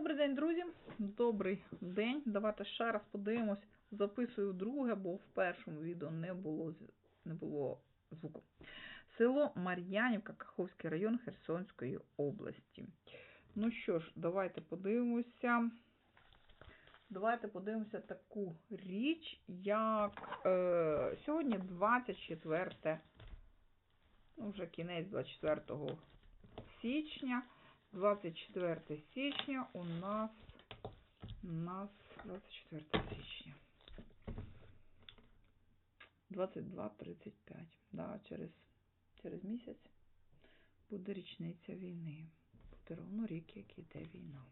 Добрий день, друзі. Добрий день. Давайте ще раз подивимось. Записую друге, бо в першому відео не було, не було звуку. Село Мар'янівка, Каховський район Херсонської області. Ну що ж, давайте подивимося. Давайте подивимося таку річ, як е, сьогодні 24, ну вже кінець 24 січня. 24 січня у нас у нас 24 січня. 22.35. Да, через, через місяць буде річниця війни. Буде ровно рік, як іде війна.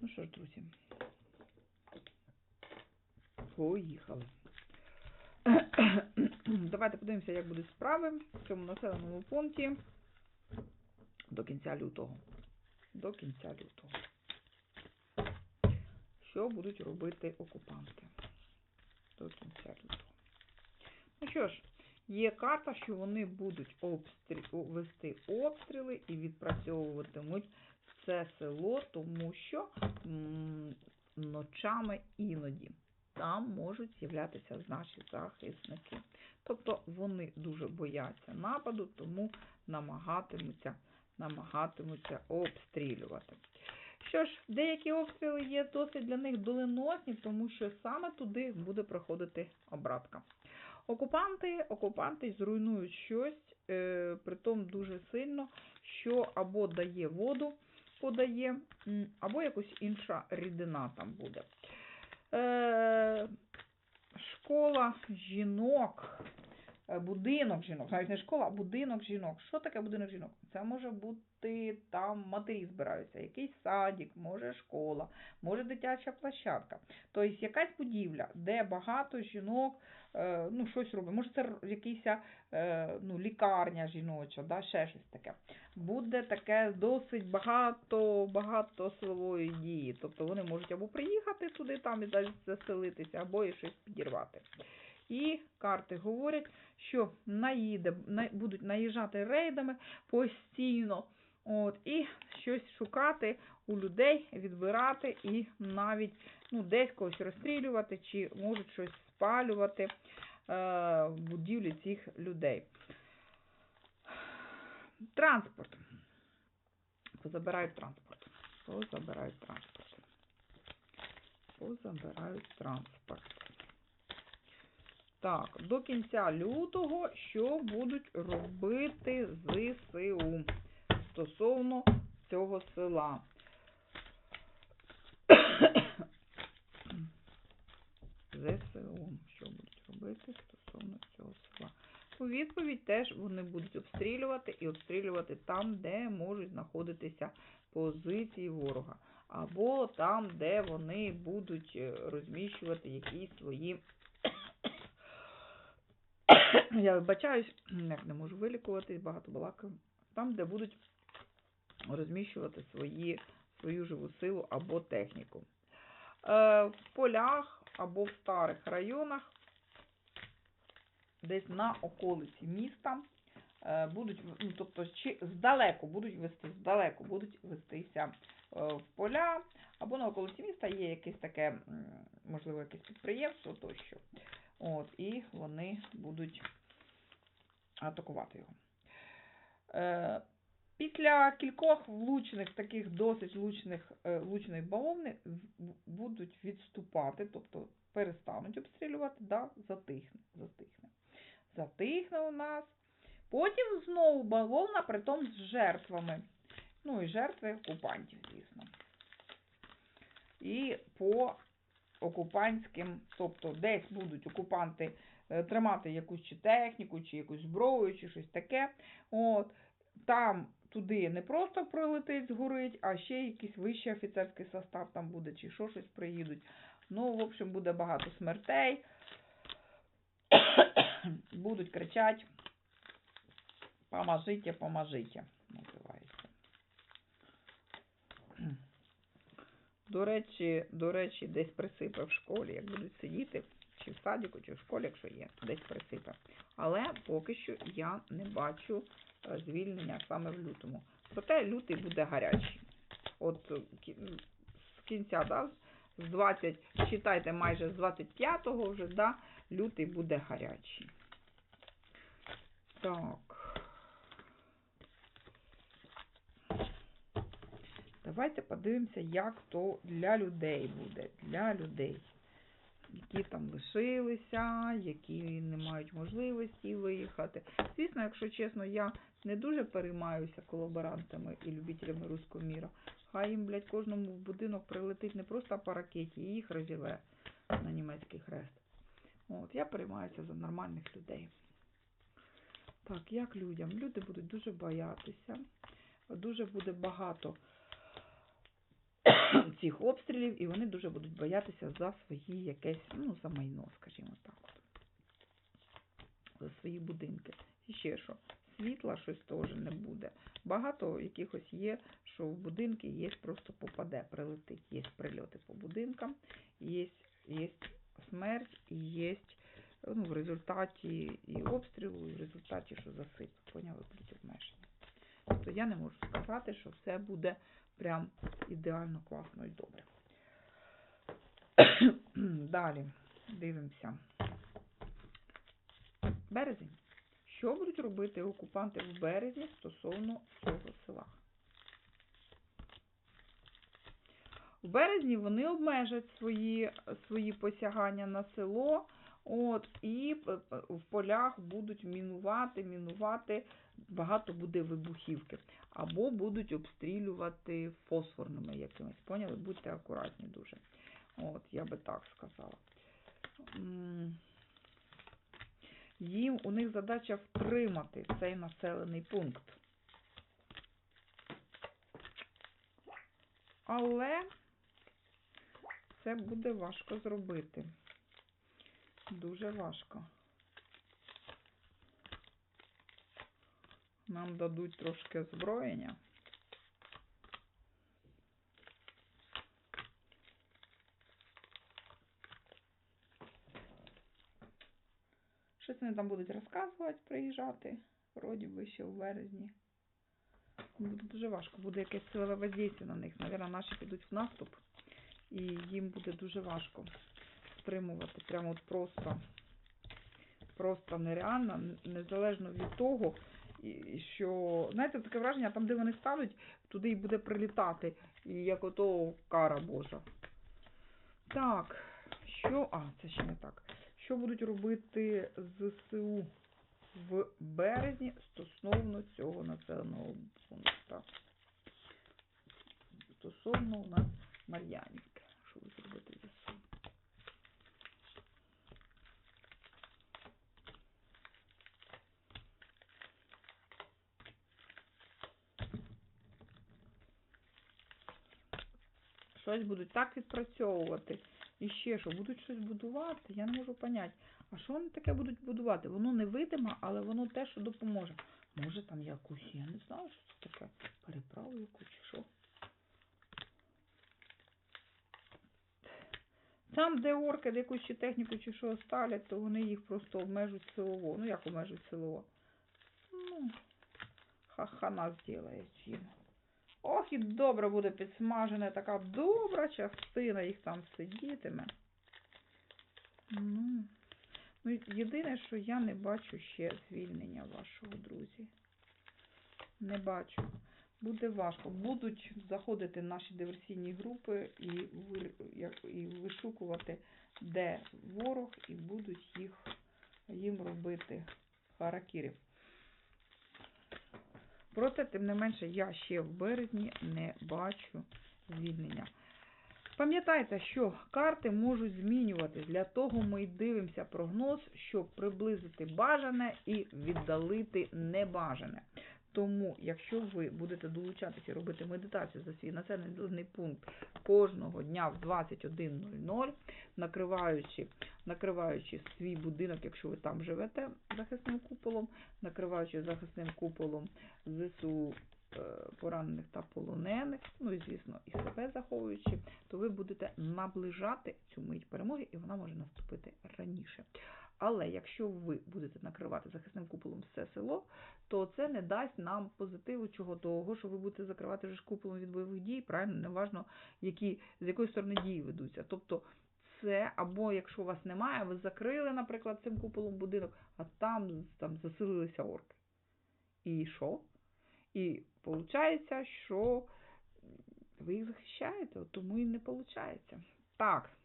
Ну що ж, друзі. Поїхали. Давайте подивимося, як будуть справи в цьому населеному пункті до кінця лютого. До кінця лютого. Що будуть робити окупанти до кінця лютого? Ну що ж, є карта, що вони будуть обстрі... вести обстріли і відпрацьовуватимуть це село, тому що ночами іноді там можуть з'являтися наші захисники. Тобто вони дуже бояться нападу, тому намагатимуться намагатимуться обстрілювати. Що ж, деякі обстріли є досить для них доленосні, тому що саме туди буде проходити обратка. Окупанти, окупанти зруйнують щось, е, притом дуже сильно, що або дає воду, подає, або якась інша рідина там буде. Е, школа жінок, будинок жінок, навіть не школа, а будинок жінок. Що таке будинок жінок? Це може бути там матері збираються, якийсь садик, може школа, може дитяча площадка. Тобто якась будівля, де багато жінок е, ну, щось робить. Може, це якийсь е, ну, лікарня жіноча, да, ще щось таке. Буде таке досить багато, багато силової дії. Тобто вони можуть або приїхати туди там і заселитися, або і щось підірвати. І карти говорять, що наїде, на- будуть наїжджати рейдами постійно. От, і щось шукати у людей, відбирати і навіть ну, десь когось розстрілювати, чи можуть щось спалювати е, в будівлі цих людей. Транспорт. Позабирають транспорт. Позабирають транспорт. Позабирають транспорт. Так, до кінця лютого що будуть робити ЗСУ стосовно цього села? ЗСУ. Що будуть робити стосовно цього села? У відповідь теж вони будуть обстрілювати і обстрілювати там, де можуть знаходитися позиції ворога, або там, де вони будуть е, розміщувати якісь свої. Я вибачаюсь, як не можу вилікуватись, багато балакаю. Там, де будуть розміщувати свої, свою живу силу або техніку. Е, в полях або в старих районах, десь на околиці міста, е, будуть, ну, тобто чи здалеку будуть вести, здалеку будуть вестися е, в поля, або на околиці міста є якесь таке, можливо, якесь підприємство тощо. От, і вони будуть атакувати його. Е, Після кількох влучених, таких досить влучених, е, бавовни будуть відступати, тобто перестануть обстрілювати, да, затихне, затихне. Затихне у нас. Потім знову бавовна, притом з жертвами. Ну і жертви окупантів, звісно. І по окупантським, тобто десь будуть окупанти е, тримати якусь чи техніку, чи якусь зброю, чи щось таке. От, там туди не просто прилетить, згорить, а ще якийсь вищий офіцерський состав там буде, чи що щось приїдуть. Ну, в общем, буде багато смертей. Будуть кричати «Поможите, поможите», До речі, до речі, десь присипе в школі, як будуть сидіти, чи в садіку, чи в школі, якщо є, десь присипе. Але поки що я не бачу е, звільнення саме в лютому. Проте лютий буде гарячий. от е, з кінця, да, з 20, читайте майже з 25-го вже, да, лютий буде гарячий. Так. Давайте подивимося, як то для людей буде. Для людей. Які там лишилися, які не мають можливості виїхати. Звісно, якщо чесно, я не дуже переймаюся колаборантами і любителями руського міра. Хай їм, блядь, кожному в будинок прилетить не просто по ракеті, і їх розірве на німецький хрест. От, я переймаюся за нормальних людей. Так, як людям? Люди будуть дуже боятися. Дуже буде багато цих обстрілів, і вони дуже будуть боятися за свої якесь, ну, за майно, скажімо так. За свої будинки. І ще що, світла щось теж не буде. Багато якихось є, що в будинки є просто попаде, прилетить. Є прильоти по будинкам, є, є смерть і є ну, в результаті і обстрілу, і в результаті, що засип. Поняли, будуть обмежені. Тобто я не можу сказати, що все буде прям ідеально класно і добре. Далі дивимося. Березень. Що будуть робити окупанти в березні стосовно цього села? В березні вони обмежать свої, свої посягання на село, от, і в полях будуть мінувати, мінувати, багато буде вибухівки. Або будуть обстрілювати фосфорними якимись. Поняли? Будьте акуратні дуже. От, я би так сказала. Їм у них задача втримати цей населений пункт. Але це буде важко зробити. Дуже важко. Нам дадуть трошки озброєння. Щось вони там будуть розказувати, приїжджати, вроді би ще в березні. Буде дуже важко, буде якесь силове воздействие на них. Навірно, наші підуть в наступ, і їм буде дуже важко стримувати. Прямо от просто, просто нереально, незалежно від того, що, знаєте, таке враження, там, де вони стануть, туди і буде прилітати, і як ото кара Божа. Так, що. А, це ще не так. Що будуть робити ЗСУ в березні стосовно цього населеного пункту? Стосовно у нас Мар'янівки. Що будуть робити ЗСУ? Щось будуть так відпрацьовувати. І ще що, будуть щось будувати, я не можу поняти. А що вони таке будуть будувати? Воно невидиме, але воно те, що допоможе. Може там якусь, я не знаю, що це таке. Переправу якусь чи що. Там, де орки де якусь чи техніку чи що ставлять, то вони їх просто обмежують силово. Ну як обмежують силово? Ну, ха-хана зробить їм. Ох, і добре буде підсмажена, така добра частина їх там сидітиме. Ну, ну, єдине, що я не бачу ще звільнення вашого, друзі. Не бачу. Буде важко. Будуть заходити наші диверсійні групи і, і вишукувати, де ворог, і будуть їх їм робити харакірів. Проте, тим не менше, я ще в березні не бачу звільнення. Пам'ятайте, що карти можуть змінюватись. Для того ми й дивимося прогноз, щоб приблизити бажане і віддалити небажане. Тому, якщо ви будете долучатися робити медитацію за свій населений пункт кожного дня в 21.00, накриваючи, накриваючи свій будинок, якщо ви там живете захисним куполом, накриваючи захисним куполом ЗСУ е, поранених та полонених, ну і звісно, і себе заховуючи, то ви будете наближати цю мить перемоги, і вона може наступити раніше. Але якщо ви будете накривати захисним куполом все село, то це не дасть нам позитиву чого того, що ви будете закривати вже куполом від бойових дій, правильно, неважно, які, з якої сторони дії ведуться. Тобто це, або якщо у вас немає, ви закрили, наприклад, цим куполом будинок, а там, там заселилися орки. І що? І виходить, що ви їх захищаєте, тому і не виходить. Так.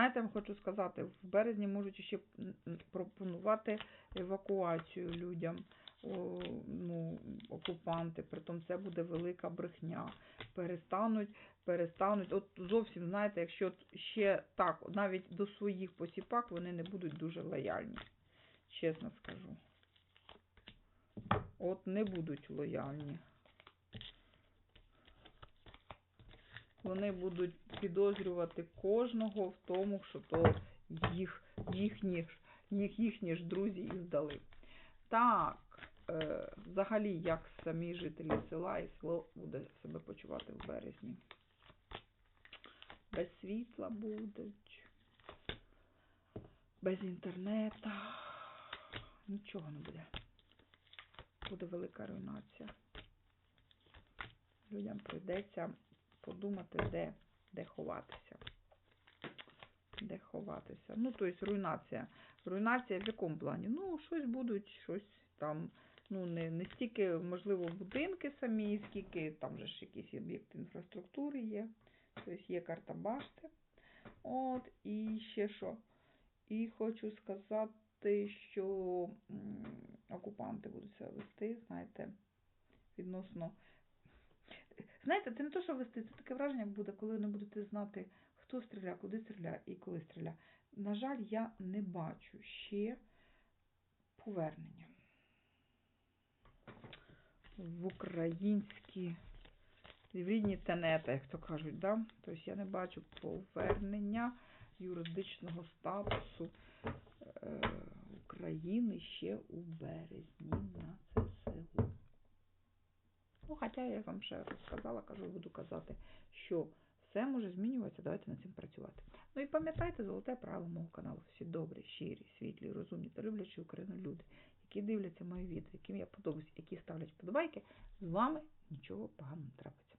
Знаєте, я вам хочу сказати, в березні можуть ще пропонувати евакуацію людям, о, ну, окупанти, притом це буде велика брехня. Перестануть, перестануть, от зовсім, знаєте, якщо ще так, навіть до своїх посіпак вони не будуть дуже лояльні, чесно скажу. От не будуть лояльні. Вони будуть підозрювати кожного в тому, що то їх, їхні, їх, їхні ж друзі їх здали. Так, е, взагалі, як самі жителі села і село буде себе почувати в березні. Без світла будуть, без інтернету. Нічого не буде. Буде велика руйнація. Людям прийдеться подумати, де, де ховатися. Де ховатися. Ну, тобто руйнація. Руйнація в якому плані? Ну, щось будуть, щось там, ну, не, не стільки, можливо, будинки самі, скільки там же ж якісь об'єкти інфраструктури є. Тобто є карта башти. От, і ще що. І хочу сказати, що окупанти будуть себе вести, знаєте, відносно Знаєте, це не то, що вести, це таке враження буде, коли ви не будете знати, хто стріляє, куди стріляє і коли стріляє. На жаль, я не бачу ще повернення в українські рідні тенета, як то кажуть, да? Тобто я не бачу повернення юридичного статусу е, України ще у березні на це. Ну, хоча я вам ще розказала, кажу буду казати, що все може змінюватися, давайте над цим працювати. Ну і пам'ятайте золоте правило мого каналу. Всі добрі, щирі, світлі, розумні та люблячі Україну люди, які дивляться мої відео, яким я подобаюсь, які ставлять вподобайки, з вами нічого поганого не трапиться.